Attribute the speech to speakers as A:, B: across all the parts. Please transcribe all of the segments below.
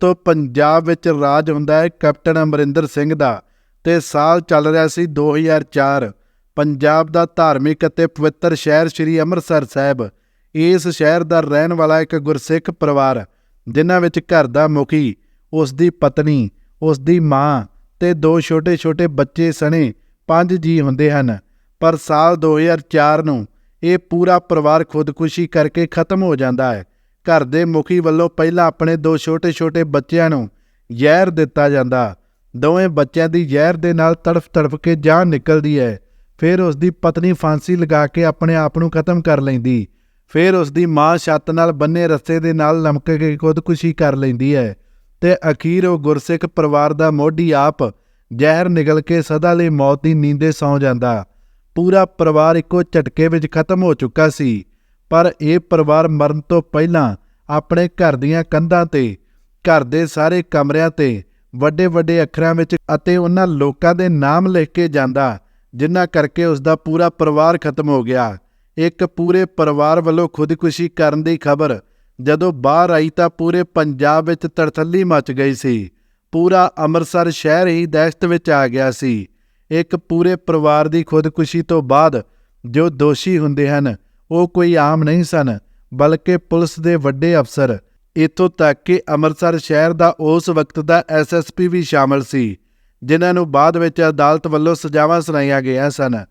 A: ਦੋਸਤੋ ਪੰਜਾਬ ਵਿੱਚ ਰਾਜ ਹੁੰਦਾ ਹੈ ਕੈਪਟਨ ਅਮਰਿੰਦਰ ਸਿੰਘ ਦਾ ਤੇ ਸਾਲ ਚੱਲ ਰਿਹਾ ਸੀ 2004 ਪੰਜਾਬ ਦਾ ਧਾਰਮਿਕ ਅਤੇ ਪਵਿੱਤਰ ਸ਼ਹਿਰ ਸ੍ਰੀ ਅੰਮ੍ਰਿਤਸਰ ਸਾਹਿਬ। ਇਸ ਸ਼ਹਿਰ ਦਾ ਰਹਿਣ ਵਾਲਾ ਇੱਕ ਗੁਰਸਿੱਖ ਪਰਿਵਾਰ, ਜਿਨ੍ਹਾਂ ਵਿੱਚ ਘਰ ਦਾ ਮੁਖੀ ਉਸ ਦੀ ਪਤਨੀ ਉਸ ਦੀ ਮਾਂ ਤੇ ਦੋ ਛੋਟੇ-ਛੋਟੇ ਬੱਚੇ ਸਣੇ ਪੰਜ ਜੀ ਹੁੰਦੇ ਹਨ। ਪਰ ਸਾਲ 2004 ਨੂੰ ਇਹ ਪੂਰਾ ਪਰਿਵਾਰ ਖੁਦਕੁਸ਼ੀ ਕਰਕੇ ਖਤਮ ਹੋ ਜਾਂਦਾ ਹੈ। ਘਰ ਦੇ ਮੁਖੀ ਵੱਲੋਂ ਪਹਿਲਾਂ ਆਪਣੇ ਦੋ ਛੋਟੇ-ਛੋਟੇ ਬੱਚਿਆਂ ਨੂੰ ਜ਼ਹਿਰ ਦਿੱਤਾ ਜਾਂਦਾ। ਦੋਵੇਂ ਬੱਚਿਆਂ ਦੀ ਜ਼ਹਿਰ ਦੇ ਨਾਲ ਤੜਫ-ਤੜਫ ਕੇ ਜਾਨ ਨਿਕਲਦੀ ਹੈ। ਫਿਰ ਉਸ ਦੀ ਪਤਨੀ ਫਾਂਸੀ ਲਗਾ ਕੇ ਆਪਣੇ ਆਪ ਨੂੰ ਖਤਮ ਕਰ ਲੈਂਦੀ। ਫਿਰ ਉਸ ਦੀ ਮਾਂ ਛੱਤ ਨਾਲ ਬੰਨੇ ਰੱਸੇ ਦੇ ਨਾਲ ਲਮਕ ਕੇ ਖੁਦਕੁਸ਼ੀ ਕਰ ਲੈਂਦੀ ਹੈ ਤੇ ਅਖੀਰ ਉਹ ਗੁਰਸਿੱਖ ਪਰਿਵਾਰ ਦਾ ਮੋਢੀ ਆਪ ਜ਼ਹਿਰ ਨਿਗਲ ਕੇ ਸਦਾ ਲਈ ਮੌਤ ਦੀ ਨੀਂਦੇ ਸੌਂ ਜਾਂਦਾ। ਪੂਰਾ ਪਰਿਵਾਰ ਇੱਕੋ ਝਟਕੇ ਵਿੱਚ ਖਤਮ ਹੋ ਚੁੱਕਾ ਸੀ, ਪਰ ਇਹ ਪਰਿਵਾਰ ਮਰਨ ਤੋਂ ਪਹਿਲਾਂ ਆਪਣੇ ਘਰ ਦੀਆਂ ਕੰਧਾਂ ਤੇ, ਘਰ ਦੇ ਸਾਰੇ ਕਮਰਿਆਂ ਤੇ ਵੱਡੇ ਵੱਡੇ ਅੱਖਰਾਂ ਵਿੱਚ ਅਤੇ ਉਹਨਾਂ ਲੋਕਾਂ ਦੇ ਨਾਮ ਲਿਖ ਕੇ ਜਾਂਦਾ ਜਿਨ੍ਹਾਂ ਕਰਕੇ ਉਸ ਦਾ ਪੂਰਾ ਪਰਿਵਾਰ ਖਤਮ ਹੋ ਗਿਆ। ਇੱਕ ਪੂਰੇ ਪਰਿਵਾਰ ਵੱਲੋਂ ਖੁਦਕੁਸ਼ੀ ਕਰਨ ਦੀ ਖਬਰ, ਜਦੋਂ ਬਾਹਰ ਆਈ ਤਾਂ ਪੂਰੇ ਪੰਜਾਬ ਵਿੱਚ ਤੜਥੱਲੀ ਮਚ ਗਈ ਸੀ। ਪੂਰਾ ਅੰਮ੍ਰਿਤਸਰ ਸ਼ਹਿਰ ਹੀ ਦਹਿਸ਼ਤ ਵਿੱਚ ਆ ਗਿਆ ਸੀ। ਇੱਕ ਪੂਰੇ ਪਰਿਵਾਰ ਦੀ ਖੁਦਕੁਸ਼ੀ ਤੋਂ ਬਾਅਦ ਜੋ ਦੋਸ਼ੀ ਹੁੰਦੇ ਹਨ, ਉਹ ਕੋਈ ਆਮ ਨਹੀਂ ਸਨ। ਬਲਕਿ ਪੁਲਿਸ ਦੇ ਵੱਡੇ ਅਫਸਰ। ਇਤੋਂ ਤੱਕ ਕਿ ਅੰਮ੍ਰਿਤਸਰ ਸ਼ਹਿਰ ਦਾ ਉਸ ਵਕਤ ਦਾ ਐਸਐਸਪੀ ਵੀ ਸ਼ਾਮਲ ਸੀ, ਜਿਨ੍ਹਾਂ ਨੂੰ ਬਾਅਦ ਵਿੱਚ ਅਦਾਲਤ ਵੱਲੋਂ ਸਜ਼ਾਵਾਂ ਸੁਣਾਈਆਂ ਗਈਆਂ ਸਨ।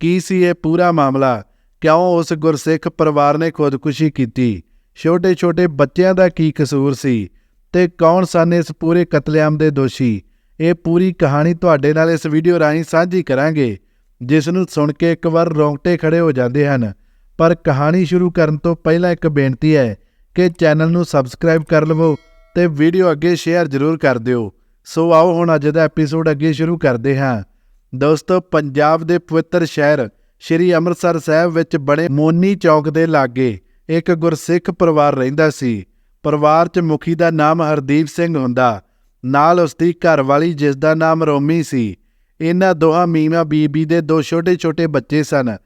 A: ਕੀ ਸੀ ਇਹ ਪੂਰਾ ਮਾਮਲਾ? ਕਿਉਂ ਉਸ ਗੁਰਸਿੱਖ ਪਰਿਵਾਰ ਨੇ ਖੁਦਕੁਸ਼ੀ ਕੀਤੀ? ਛੋਟੇ-ਛੋਟੇ ਬੱਚਿਆਂ ਦਾ ਕੀ ਕਸੂਰ ਸੀ? ਤੇ ਕੌਣ ਸਨ ਇਸ ਪੂਰੇ ਕਤਲੇਆਮ ਦੇ ਦੋਸ਼ੀ? ਇਹ ਪੂਰੀ ਕਹਾਣੀ ਤੁਹਾਡੇ ਨਾਲ ਇਸ ਵੀਡੀਓ ਰਾਹੀਂ ਸਾਂਝੀ ਕਰਾਂਗੇ, ਜਿਸ ਨੂੰ ਸੁਣ ਕੇ ਇੱਕ ਵਾਰ ਰੋਂਗਟੇ ਖੜੇ ਹੋ ਜਾਂਦੇ ਹਨ। ਪਰ ਕਹਾਣੀ ਸ਼ੁਰੂ ਕਰਨ ਤੋਂ ਪਹਿਲਾਂ ਇੱਕ ਬੇਨਤੀ ਹੈ ਕਿ ਚੈਨਲ ਨੂੰ ਸਬਸਕ੍ਰਾਈਬ ਕਰ ਲਵੋ ਤੇ ਵੀਡੀਓ ਅੱਗੇ ਸ਼ੇਅਰ ਜ਼ਰੂਰ ਕਰ ਦਿਓ। ਸੋ ਆਓ ਹੁਣ ਅੱਜ ਦਾ ਐਪੀਸੋਡ ਅੱਗੇ ਸ਼ੁਰੂ ਕਰਦੇ ਹਾਂ। ਦੋਸਤੋ, ਪੰਜਾਬ ਦੇ ਪਵਿੱਤਰ ਸ਼ਹਿਰ ਸ਼੍ਰੀ ਅੰਮ੍ਰਿਤਸਰ ਸਾਹਿਬ ਵਿੱਚ ਬਣੇ ਮੋਨੀ ਚੌਕ ਦੇ ਲਾਗੇ ਇੱਕ ਗੁਰਸਿੱਖ ਪਰਿਵਾਰ ਰਹਿੰਦਾ ਸੀ। ਪਰਿਵਾਰ 'ਚ ਮੁਖੀ ਦਾ ਨਾਮ ਹਰਦੀਪ ਸਿੰਘ ਹੁੰਦਾ। ਨਾਲ ਉਸ ਦੀ ਘਰਵਾਲੀ ਜਿਸ ਦਾ ਨਾਮ ਰੋਮੀ ਸੀ। ਇਹਨਾਂ ਦੋਹਾਂ ਮੀਮਾ ਬੀਬੀ ਦੇ ਦੋ ਛੋਟੇ-ਛੋਟੇ ਬੱਚੇ ਸਨ।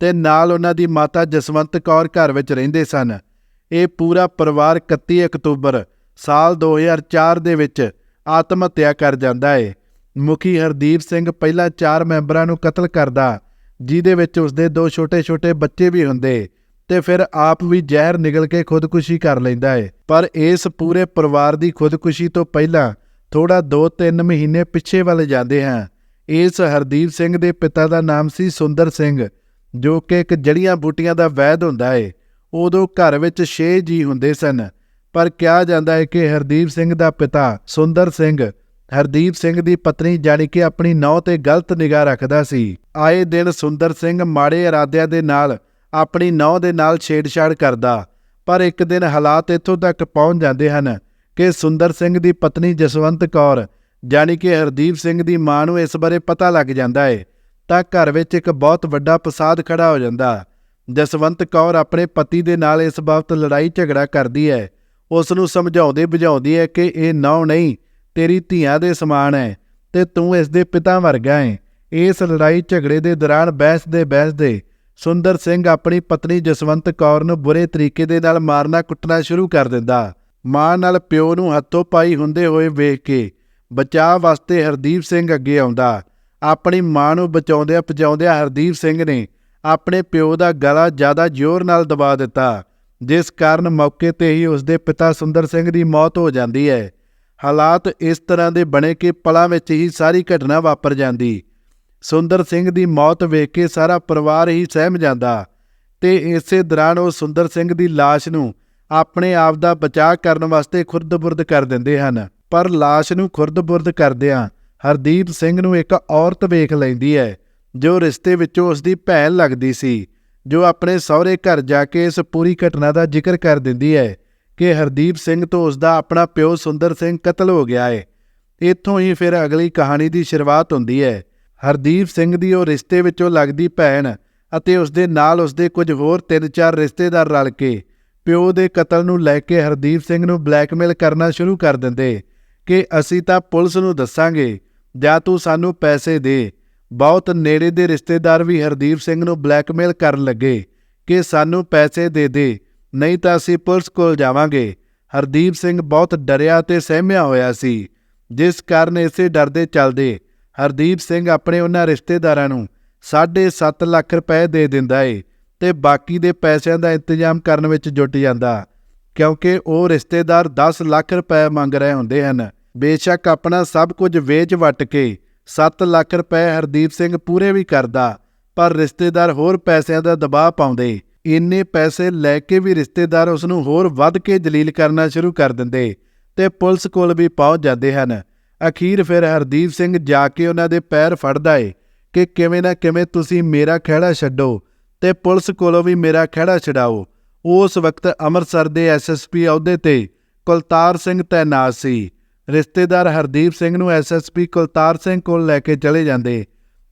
A: ਤੇ ਨਾਲ ਉਹਨਾਂ ਦੀ ਮਾਤਾ ਜਸਵੰਤ ਕੌਰ ਘਰ ਵਿੱਚ ਰਹਿੰਦੇ ਸਨ। ਇਹ ਪੂਰਾ ਪਰਿਵਾਰ 31 ਅਕਤੂਬਰ ਸਾਲ 2004 ਦੇ ਵਿੱਚ ਆਤਮ ਹੱਤਿਆ ਕਰ ਜਾਂਦਾ ਹੈ ਮੁਖੀ ਹਰਦੀਪ ਸਿੰਘ ਪਹਿਲਾਂ ਚਾਰ ਮੈਂਬਰਾਂ ਨੂੰ ਕਤਲ ਕਰਦਾ, ਜਿਹਦੇ ਵਿੱਚ ਉਸਦੇ ਦੋ ਛੋਟੇ-ਛੋਟੇ ਬੱਚੇ ਵੀ ਹੁੰਦੇ ਤੇ ਫਿਰ ਆਪ ਵੀ ਜ਼ਹਿਰ ਨਿਗਲ ਕੇ ਖੁਦਕੁਸ਼ੀ ਕਰ ਲੈਂਦਾ ਹੈ ਪਰ ਇਸ ਪੂਰੇ ਪਰਿਵਾਰ ਦੀ ਖੁਦਕੁਸ਼ੀ ਤੋਂ ਪਹਿਲਾਂ ਥੋੜਾ 2-3 ਮਹੀਨੇ ਪਿੱਛੇ ਵੱਲ ਜਾਂਦੇ ਹਾਂ। ਇਸ ਹਰਦੀਪ ਸਿੰਘ ਦੇ ਪਿਤਾ ਦਾ ਨਾਮ ਸੀ ਸੁੰਦਰ ਸਿੰਘ। ਜੋ ਕਿ ਇੱਕ ਜੜੀਆਂ ਬੂਟੀਆਂ ਦਾ ਵੈਦ ਹੁੰਦਾ ਏ, ਉਦੋਂ ਘਰ ਵਿੱਚ 6 ਜੀ ਹੁੰਦੇ ਸਨ। ਪਰ ਕਿਹਾ ਜਾਂਦਾ ਹੈ ਕਿ ਹਰਦੀਪ ਸਿੰਘ ਦਾ ਪਿਤਾ ਸੁੰਦਰ ਸਿੰਘ, ਹਰਦੀਪ ਸਿੰਘ ਦੀ ਪਤਨੀ ਜਾਣੀ ਕਿ ਆਪਣੀ ਨੌ ਤੇ ਗਲਤ ਨਿਗਾਹ ਰੱਖਦਾ ਸੀ। ਆਏ ਦਿਨ ਸੁੰਦਰ ਸਿੰਘ ਮਾੜੇ ਇਰਾਦਿਆਂ ਦੇ ਨਾਲ ਆਪਣੀ ਨੌ ਦੇ ਨਾਲ ਛੇੜਛਾੜ ਕਰਦਾ, ਪਰ ਇੱਕ ਦਿਨ ਹਾਲਾਤ ਇੱਥੋਂ ਤੱਕ ਪਹੁੰਚ ਜਾਂਦੇ ਹਨ ਕਿ ਸੁੰਦਰ ਸਿੰਘ ਦੀ ਪਤਨੀ ਜਸਵੰਤ ਕੌਰ, ਜਾਣੀ ਕਿ ਹਰਦੀਪ ਸਿੰਘ ਦੀ ਮਾਂ ਨੂੰ ਇਸ ਬਾਰੇ ਪਤਾ ਲੱਗ ਜਾਂਦਾ ਹੈ ਤਾਂ ਘਰ ਵਿੱਚ ਇੱਕ ਬਹੁਤ ਵੱਡਾ ਫਸਾਦ ਖੜਾ ਹੋ ਜਾਂਦਾ। ਜਸਵੰਤ ਕੌਰ ਆਪਣੇ ਪਤੀ ਦੇ ਨਾਲ ਇਸ ਬਾਬਤ ਲੜਾਈ ਝਗੜਾ ਕਰਦੀ ਹੈ। ਉਸ ਨੂੰ ਸਮਝਾਉਂਦੇ ਬੁਝਾਉਂਦੀ ਹੈ ਕਿ ਇਹ ਨੌ ਨਹੀਂ, ਤੇਰੀ ਧੀਆਂ ਦੇ ਸਮਾਨ ਹੈ ਤੇ ਤੂੰ ਇਸ ਦੇ ਪਿਤਾ ਵਰਗਾ ਹੈ। ਇਸ ਲੜਾਈ ਝਗੜੇ ਦੇ ਦੌਰਾਨ ਬਹਿਸਦੇ ਬਹਿਸਦੇ ਸੁੰਦਰ ਸਿੰਘ ਆਪਣੀ ਪਤਨੀ ਜਸਵੰਤ ਕੌਰ ਨੂੰ ਬੁਰੇ ਤਰੀਕੇ ਦੇ ਨਾਲ ਮਾਰਨਾ ਕੁੱਟਣਾ ਸ਼ੁਰੂ ਕਰ ਦਿੰਦਾ। ਮਾਂ ਨਾਲ ਪਿਓ ਨੂੰ ਹੱਥੋਂ ਪਾਈ ਹੁੰਦੇ ਹੋਏ ਵੇਖ ਕੇ ਬਚਾਅ ਵਾਸਤੇ ਹਰਦੀਪ ਸਿੰਘ ਅੱਗੇ ਆਉਂਦਾ। ਆਪਣੀ ਮਾਂ ਨੂੰ ਬਚਾਉਂਦਿਆਂ ਪਜਾਉਂਦਿਆਂ ਹਰਦੀਪ ਸਿੰਘ ਨੇ ਆਪਣੇ ਪਿਓ ਦਾ ਗਲਾ ਜ਼ਿਆਦਾ ਜ਼ੋਰ ਨਾਲ ਦਬਾ ਦਿੱਤਾ, ਜਿਸ ਕਾਰਨ ਮੌਕੇ ਤੇ ਹੀ ਉਸ ਦੇ ਪਿਤਾ ਸੁੰਦਰ ਸਿੰਘ ਦੀ ਮੌਤ ਹੋ ਜਾਂਦੀ ਹੈ। ਹਾਲਾਤ ਇਸ ਤਰ੍ਹਾਂ ਦੇ ਬਣੇ ਕਿ ਪਲਾਂ ਵਿੱਚ ਹੀ ਸਾਰੀ ਘਟਨਾ ਵਾਪਰ ਜਾਂਦੀ। ਸੁੰਦਰ ਸਿੰਘ ਦੀ ਮੌਤ ਵੇਖ ਕੇ ਸਾਰਾ ਪਰਿਵਾਰ ਹੀ ਸਹਿਮ ਜਾਂਦਾ ਤੇ ਇਸੇ ਦੌਰਾਨ ਉਹ ਸੁੰਦਰ ਸਿੰਘ ਦੀ ਲਾਸ਼ ਨੂੰ ਆਪਣੇ ਆਪ ਦਾ ਬਚਾਅ ਕਰਨ ਵਾਸਤੇ ਖੁਰਦ-ਬੁਰਦ ਕਰ ਦਿੰਦੇ ਹਨ। ਪਰ ਲਾਸ਼ ਨੂੰ ਖੁਰਦ-ਬੁਰਦ ਕਰਦਿਆਂ ਹਰਦੀਪ ਸਿੰਘ ਨੂੰ ਇੱਕ ਔਰਤ ਵੇਖ ਲੈਂਦੀ ਹੈ ਜੋ ਰਿਸ਼ਤੇ ਵਿੱਚੋਂ ਉਸ ਦੀ ਭੈਣ ਲੱਗਦੀ ਸੀ, ਜੋ ਆਪਣੇ ਸਹੁਰੇ ਘਰ ਜਾ ਕੇ ਇਸ ਪੂਰੀ ਘਟਨਾ ਦਾ ਜ਼ਿਕਰ ਕਰ ਦਿੰਦੀ ਹੈ ਕਿ ਹਰਦੀਪ ਸਿੰਘ ਤੋਂ ਉਸ ਦਾ ਆਪਣਾ ਪਿਓ ਸੁੰਦਰ ਸਿੰਘ ਕਤਲ ਹੋ ਗਿਆ ਹੈ ਇੱਥੋਂ ਹੀ ਫਿਰ ਅਗਲੀ ਕਹਾਣੀ ਦੀ ਸ਼ੁਰੂਆਤ ਹੁੰਦੀ ਹੈ ਹਰਦੀਪ ਸਿੰਘ ਦੀ ਉਹ ਰਿਸ਼ਤੇ ਵਿੱਚੋਂ ਲੱਗਦੀ ਭੈਣ ਅਤੇ ਉਸ ਦੇ ਨਾਲ ਉਸ ਦੇ ਕੁਝ ਹੋਰ ਤਿੰਨ ਚਾਰ ਰਿਸ਼ਤੇਦਾਰ ਰਲ ਕੇ ਪਿਓ ਦੇ ਕਤਲ ਨੂੰ ਲੈ ਕੇ ਹਰਦੀਪ ਸਿੰਘ ਨੂੰ ਬਲੈਕਮੇਲ ਕਰਨਾ ਸ਼ੁਰੂ ਕਰ ਦਿੰਦੇ ਕਿ ਅਸੀਂ ਤਾਂ ਪੁਲਿਸ ਨੂੰ ਦੱਸਾਂਗੇ ਜਾਂ ਤੂੰ ਸਾਨੂੰ ਪੈਸੇ ਦੇ। ਬਹੁਤ ਨੇੜੇ ਦੇ ਰਿਸ਼ਤੇਦਾਰ ਵੀ ਹਰਦੀਪ ਸਿੰਘ ਨੂੰ ਬਲੈਕਮੇਲ ਕਰਨ ਲੱਗੇ ਕਿ ਸਾਨੂੰ ਪੈਸੇ ਦੇ ਦੇ, ਨਹੀਂ ਤਾਂ ਅਸੀਂ ਪੁਲਿਸ ਕੋਲ ਜਾਵਾਂਗੇ। ਹਰਦੀਪ ਸਿੰਘ ਬਹੁਤ ਡਰਿਆ ਤੇ ਸਹਿਮਿਆ ਹੋਇਆ ਸੀ। ਜਿਸ ਕਾਰਨ ਇਸੇ ਡਰ ਦੇ ਚੱਲਦੇ ਹਰਦੀਪ ਸਿੰਘ ਆਪਣੇ ਉਹਨਾਂ ਰਿਸ਼ਤੇਦਾਰਾਂ ਨੂੰ 7.5 ਲੱਖ ਰੁਪਏ ਦੇ ਦਿੰਦਾ ਏ ਤੇ ਬਾਕੀ ਦੇ ਪੈਸਿਆਂ ਦਾ ਇੰਤਜ਼ਾਮ ਕਰਨ ਵਿੱਚ ਜੁਟ ਜਾਂਦਾ, ਕਿਉਂਕਿ ਉਹ ਰਿਸ਼ਤੇਦਾਰ 10 ਲੱਖ ਰੁਪਏ ਮੰਗ ਰਹੇ ਹੁੰਦੇ ਹਨ। ਬੇਸ਼ੱਕ ਆਪਣਾ ਸਭ ਕੁਝ ਵੇਚ ਵਟ ਕੇ 7 ਲੱਖ ਰੁਪਏ ਹਰਦੀਪ ਸਿੰਘ ਪੂਰੇ ਵੀ ਕਰਦਾ, ਪਰ ਰਿਸ਼ਤੇਦਾਰ ਹੋਰ ਪੈਸਿਆਂ ਦਾ ਦਬਾਅ ਪਾਉਂਦੇ, ਇੰਨੇ ਪੈਸੇ ਲੈ ਕੇ ਵੀ ਰਿਸ਼ਤੇਦਾਰ ਉਸ ਨੂੰ ਹੋਰ ਵੱਧ ਕੇ ਜਲੀਲ ਕਰਨਾ ਸ਼ੁਰੂ ਕਰ ਦਿੰਦੇ ਤੇ ਪੁਲਿਸ ਕੋਲ ਵੀ ਪਹੁੰਚ ਜਾਂਦੇ ਹਨ। ਅਖੀਰ ਫਿਰ ਹਰਦੀਪ ਸਿੰਘ ਜਾ ਕੇ ਉਹਨਾਂ ਦੇ ਪੈਰ ਫੜਦਾ ਏ ਕਿ ਕਿਵੇਂ ਨਾ ਕਿਵੇਂ ਤੁਸੀਂ ਮੇਰਾ ਖਹਿੜਾ ਛੱਡੋ ਤੇ ਪੁਲਿਸ ਕੋਲੋਂ ਵੀ ਮੇਰਾ ਖਹਿੜਾ ਛਡਾਓ। ਉਸ ਵਕਤ ਅੰਮ੍ਰਿਤਸਰ ਦੇ ਐਸਐਸਪੀ ਅਹੁਦੇ ਤੇ ਕੁਲਤਾਰ ਸਿੰਘ ਤੈਨਾਤ ਸੀ। ਰਿਸ਼ਤੇਦਾਰ ਹਰਦੀਪ ਸਿੰਘ ਨੂੰ ਐਸਐਸਪੀ ਕੁਲਤਾਰ ਸਿੰਘ ਕੋਲ ਲੈ ਕੇ ਚਲੇ ਜਾਂਦੇ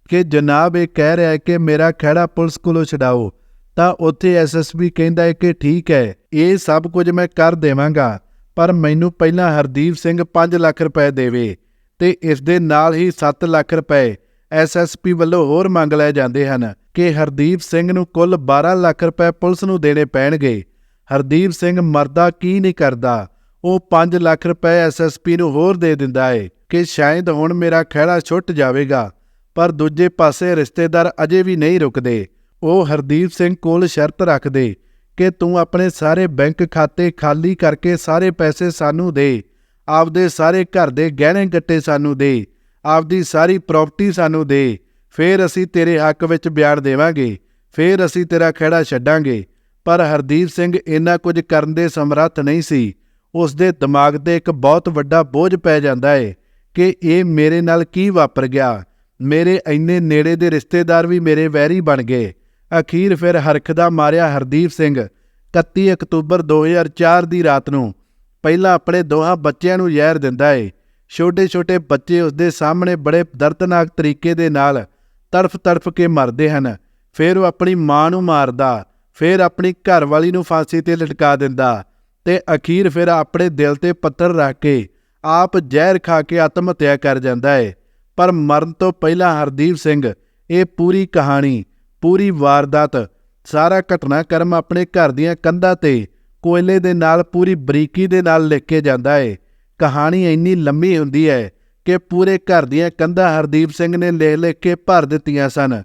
A: ਕਿ ਜਨਾਬ ਇਹ ਕਹਿ ਰਿਹਾ ਹੈ ਕਿ ਮੇਰਾ ਖਹਿੜਾ ਪੁਲਿਸ ਕੋਲੋਂ ਛਡਾਓ, ਤਾਂ ਉੱਥੇ ਐਸਐਸਪੀ ਕਹਿੰਦਾ ਹੈ ਕਿ ਠੀਕ ਹੈ, ਇਹ ਸਭ ਕੁਝ ਮੈਂ ਕਰ ਦੇਵਾਂਗਾ, ਪਰ ਮੈਨੂੰ ਪਹਿਲਾਂ ਹਰਦੀਪ ਸਿੰਘ 5 ਲੱਖ ਰੁਪਏ ਦੇਵੇ ਤੇ ਇਸ ਦੇ ਨਾਲ ਹੀ 7 ਲੱਖ ਰੁਪਏ ਐਸਐਸਪੀ ਵੱਲੋਂ ਹੋਰ ਮੰਗ ਲਏ ਜਾਂਦੇ ਹਨ ਕਿ ਹਰਦੀਪ ਸਿੰਘ ਨੂੰ ਕੁੱਲ 12 ਲੱਖ ਰੁਪਏ ਪੁਲਿਸ ਨੂੰ ਦੇਣੇ ਪੈਣਗੇ। ਹਰਦੀਪ ਸਿੰਘ ਮਰਦਾ ਕੀ ਨਹੀਂ ਕਰਦਾ। ਉਹ 5 ਲੱਖ ਰੁਪਏ ਐਸਐਸਪੀ ਨੂੰ ਹੋਰ ਦੇ ਦਿੰਦਾ ਏ ਕਿ ਸ਼ਾਇਦ ਹੁਣ ਮੇਰਾ ਖਹਿੜਾ ਛੁੱਟ ਜਾਵੇਗਾ, ਪਰ ਦੂਜੇ ਪਾਸੇ ਰਿਸ਼ਤੇਦਾਰ ਅਜੇ ਵੀ ਨਹੀਂ ਰੁਕਦੇ। ਉਹ ਹਰਦੀਪ ਸਿੰਘ ਕੋਲ ਸ਼ਰਤ ਰੱਖਦੇ ਕਿ ਤੂੰ ਆਪਣੇ ਸਾਰੇ ਬੈਂਕ ਖਾਤੇ ਖਾਲੀ ਕਰਕੇ ਸਾਰੇ ਪੈਸੇ ਸਾਨੂੰ ਦੇ, ਆਪਦੇ ਸਾਰੇ ਘਰ ਦੇ ਗਹਿਣੇ ਗੱਟੇ ਸਾਨੂੰ ਦੇ, ਆਪਦੀ ਸਾਰੀ ਪ੍ਰਾਪਰਟੀ ਸਾਨੂੰ ਦੇ, ਫੇਰ ਅਸੀਂ ਤੇਰੇ ਹੱਕ ਵਿੱਚ ਬਿਆਨ ਦੇਵਾਂਗੇ, ਫੇਰ ਅਸੀਂ ਤੇਰਾ ਖਹਿੜਾ ਛੱਡਾਂਗੇ। ਪਰ ਹਰਦੀਪ ਸਿੰਘ ਇੰਨਾ ਕੁਝ ਕਰਨ ਦੇ ਸਮਰੱਥ ਨਹੀਂ ਸੀ। ਉਸ ਦੇ ਦਿਮਾਗ ਤੇ ਇੱਕ ਬਹੁਤ ਵੱਡਾ ਬੋਝ ਪੈ ਜਾਂਦਾ ਏ ਕਿ ਇਹ ਮੇਰੇ ਨਾਲ ਕੀ ਵਾਪਰ ਗਿਆ। ਮੇਰੇ ਇੰਨੇ ਨੇੜੇ ਦੇ ਰਿਸ਼ਤੇਦਾਰ ਵੀ ਮੇਰੇ ਵੈਰੀ ਬਣ ਗਏ। ਅਖੀਰ ਫਿਰ ਹਰਖ ਦਾ ਮਾਰਿਆ ਹਰਦੀਪ ਸਿੰਘ 31 ਅਕਤੂਬਰ 2004 ਦੀ ਰਾਤ ਨੂੰ। ਪਹਿਲਾਂ ਆਪਣੇ ਦੋਹਾਂ ਬੱਚਿਆਂ ਨੂੰ ਜ਼ਹਿਰ ਦਿੰਦਾ ਏ। ਛੋਟੇ-ਛੋਟੇ ਬੱਚੇ ਉਸ ਦੇ ਸਾਹਮਣੇ ਬੜੇ ਦਰਦਨਾਕ ਤਰੀਕੇ ਦੇ ਨਾਲ ਤੜਫ-ਤੜਫ ਕੇ ਮਰਦੇ ਹਨ। ਫਿਰ ਉਹ ਆਪਣੀ ਮਾਂ ਨੂੰ ਮਾਰਦਾ, ਫਿਰ ਆਪਣੀ ਘਰਵਾਲੀ ਨੂੰ ਫਾਂਸੀ ਤੇ ਲਟਕਾ ਦਿੰਦਾ। ਤੇ ਅਖੀਰ ਫਿਰ ਆਪਣੇ ਦਿਲ ਤੇ ਪੱਥਰ ਰੱਖ ਕੇ ਆਪ ਜ਼ਹਿਰ ਖਾ ਕੇ ਆਤਮ ਹੱਤਿਆ ਕਰ ਜਾਂਦਾ ਹੈ ਪਰ ਮਰਨ ਤੋਂ ਪਹਿਲਾਂ ਹਰਦੀਪ ਸਿੰਘ, ਇਹ ਪੂਰੀ ਕਹਾਣੀ, ਪੂਰੀ ਵਾਰਦਾਤ, ਸਾਰਾ ਘਟਨਾਕ੍ਰਮ ਆਪਣੇ ਘਰ ਦੀਆਂ ਕੰਧਾਂ ਤੇ ਕੋਇਲੇ ਦੇ ਨਾਲ, ਪੂਰੀ ਬਰੀਕੀ ਦੇ ਨਾਲ ਲਿਖ ਕੇ ਜਾਂਦਾ ਹੈ ਕਹਾਣੀ ਇੰਨੀ ਲੰਮੀ ਹੁੰਦੀ ਹੈ ਕਿ ਪੂਰੇ ਘਰ ਦੀਆਂ ਕੰਧਾਂ ਹਰਦੀਪ ਸਿੰਘ ਨੇ ਲਿਖ ਲਿਖ ਕੇ ਭਰ ਦਿੱਤੀਆਂ ਸਨ।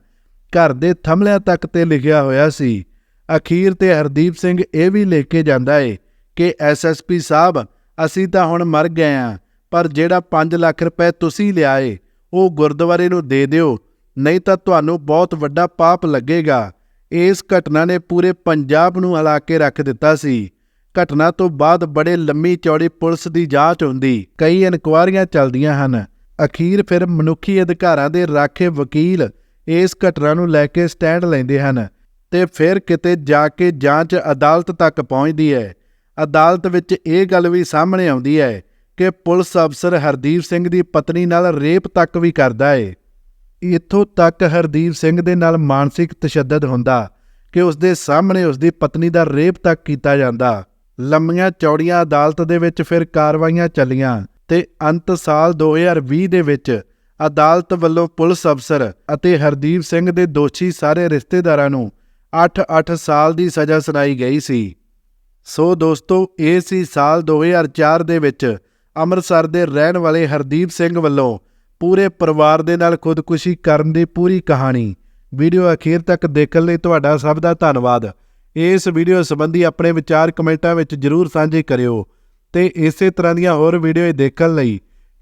A: ਘਰ ਦੇ ਥੰਮਲਿਆਂ ਤੱਕ ਤੇ ਲਿਖਿਆ ਹੋਇਆ ਸੀ। ਅਖੀਰ ਤੇ ਹਰਦੀਪ ਸਿੰਘ ਇਹ ਵੀ ਲਿਖ ਕੇ ਜਾਂਦਾ ਏ ਕਿ ਐਸਐਸਪੀ ਸਾਹਿਬ, ਅਸੀਂ ਤਾਂ ਹੁਣ ਮਰ ਗਏ ਆਂ, ਪਰ ਜਿਹੜਾ 5 ਲੱਖ ਰੁਪਏ ਤੁਸੀਂ ਲਿਆਏ, ਉਹ ਗੁਰਦੁਆਰੇ ਨੂੰ ਦੇ ਦਿਓ, ਨਹੀਂ ਤਾਂ ਤੁਹਾਨੂੰ ਬਹੁਤ ਵੱਡਾ ਪਾਪ ਲੱਗੇਗਾ। ਇਸ ਘਟਨਾ ਨੇ ਪੂਰੇ ਪੰਜਾਬ ਨੂੰ ਹਿਲਾ ਕੇ ਰੱਖ ਦਿੱਤਾ ਸੀ। ਘਟਨਾ ਤੋਂ ਬਾਅਦ ਬੜੇ ਲੰਮੀ ਚੌੜੀ ਪੁਲਿਸ ਦੀ ਜਾਂਚ ਹੁੰਦੀ, ਕਈ ਇਨਕੁਆਰੀਆਂ ਚੱਲਦੀਆਂ ਹਨ। ਅਖੀਰ ਫਿਰ ਮਨੁੱਖੀ ਅਧਿਕਾਰਾਂ ਦੇ ਰਾਖੇ ਵਕੀਲ ਇਸ ਘਟਨਾ ਨੂੰ ਲੈ ਕੇ ਸਟੈਂਡ ਲੈਂਦੇ ਹਨ ਤੇ ਫਿਰ ਕਿਤੇ ਜਾ ਕੇ ਜਾਂਚ ਅਦਾਲਤ ਤੱਕ ਪਹੁੰਚਦੀ ਹੈ। ਅਦਾਲਤ ਵਿੱਚ ਇਹ ਗੱਲ ਵੀ ਸਾਹਮਣੇ ਆਉਂਦੀ ਹੈ ਕਿ ਪੁਲਿਸ ਅਫਸਰ ਹਰਦੀਪ ਸਿੰਘ ਦੀ ਪਤਨੀ ਨਾਲ ਰੇਪ ਤੱਕ ਵੀ ਕਰਦਾ ਏ। ਇੱਥੋਂ ਤੱਕ ਹਰਦੀਪ ਸਿੰਘ ਦੇ ਨਾਲ ਮਾਨਸਿਕ ਤਸ਼ੱਦਦ ਹੁੰਦਾ ਕਿ ਉਸ ਦੇ ਸਾਹਮਣੇ ਉਸ ਦੀ ਪਤਨੀ ਦਾ ਰੇਪ ਤੱਕ ਕੀਤਾ ਜਾਂਦਾ। ਲੰਮੀਆਂ ਚੌੜੀਆਂ ਅਦਾਲਤ ਦੇ ਵਿੱਚ ਫਿਰ ਕਾਰਵਾਈਆਂ ਚੱਲੀਆਂ ਤੇ ਅੰਤ ਸਾਲ 2020 ਦੇ ਵਿੱਚ ਅਦਾਲਤ ਵੱਲੋਂ ਪੁਲਿਸ ਅਫਸਰ ਅਤੇ ਹਰਦੀਪ ਸਿੰਘ ਦੇ ਦੋਸ਼ੀ ਸਾਰੇ ਰਿਸ਼ਤੇਦਾਰਾਂ ਨੂੰ 8-8 ਸਾਲ ਦੀ ਸਜ਼ਾ ਸੁਣਾਈ ਗਈ ਸੀ। ਸੋ ਦੋਸਤੋ, ਇਹ ਸੀ ਸਾਲ 2004 ਦੇ ਵਿੱਚ ਅੰਮ੍ਰਿਤਸਰ ਦੇ ਰਹਿਣ ਵਾਲੇ ਹਰਦੀਪ ਸਿੰਘ ਵੱਲੋਂ ਪੂਰੇ ਪਰਿਵਾਰ ਦੇ ਨਾਲ ਖੁਦਕੁਸ਼ੀ ਕਰਨ ਦੀ ਪੂਰੀ ਕਹਾਣੀ। ਵੀਡੀਓ ਅਖੀਰ ਤੱਕ ਦੇਖਣ ਲਈ ਤੁਹਾਡਾ ਸਭ ਦਾ ਧੰਨਵਾਦ। ਇਸ ਵੀਡੀਓ ਸੰਬੰਧੀ ਆਪਣੇ ਵਿਚਾਰ ਕਮੈਂਟਾਂ ਵਿੱਚ ਜਰੂਰ ਸਾਂਝੇ ਕਰਿਓ ਤੇ ਇਸੇ ਤਰ੍ਹਾਂ ਦੀਆਂ ਹੋਰ ਵੀਡੀਓ ਦੇਖਣ ਲਈ